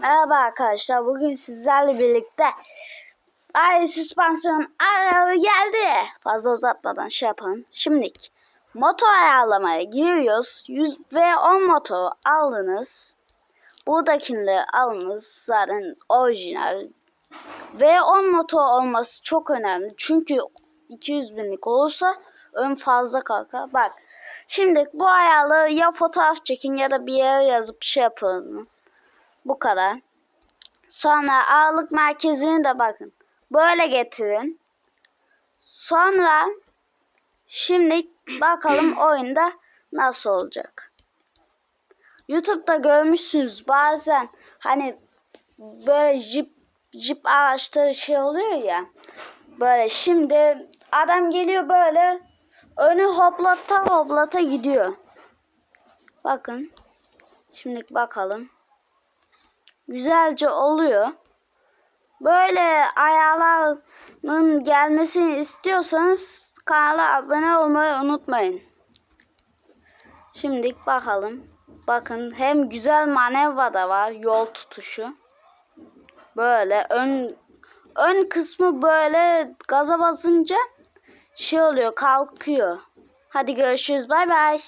Merhaba arkadaşlar. Bugün sizlerle birlikte ay süspansiyon ayarı geldi. Fazla uzatmadan şey yapalım. Şimdi motor ayarlamaya giriyoruz. 100 ve 10 motoru aldınız. Buradakileri alınız. Zaten orijinal. Ve 10 motor olması çok önemli. Çünkü 200 binlik olursa ön fazla kalkar. Bak şimdi bu ayarları ya fotoğraf çekin ya da bir yere yazıp şey yapın. Bu kadar. Sonra ağırlık merkezini de bakın. Böyle getirin. Sonra şimdi bakalım oyunda nasıl olacak. YouTube'da görmüşsünüz bazen hani böyle jip jip araçta şey oluyor ya. Böyle şimdi adam geliyor böyle önü hoplata hoplata gidiyor. Bakın. Şimdi bakalım güzelce oluyor. Böyle ayarların gelmesini istiyorsanız kanala abone olmayı unutmayın. Şimdi bakalım. Bakın hem güzel manevra da var yol tutuşu. Böyle ön ön kısmı böyle gaza basınca şey oluyor kalkıyor. Hadi görüşürüz bay bay.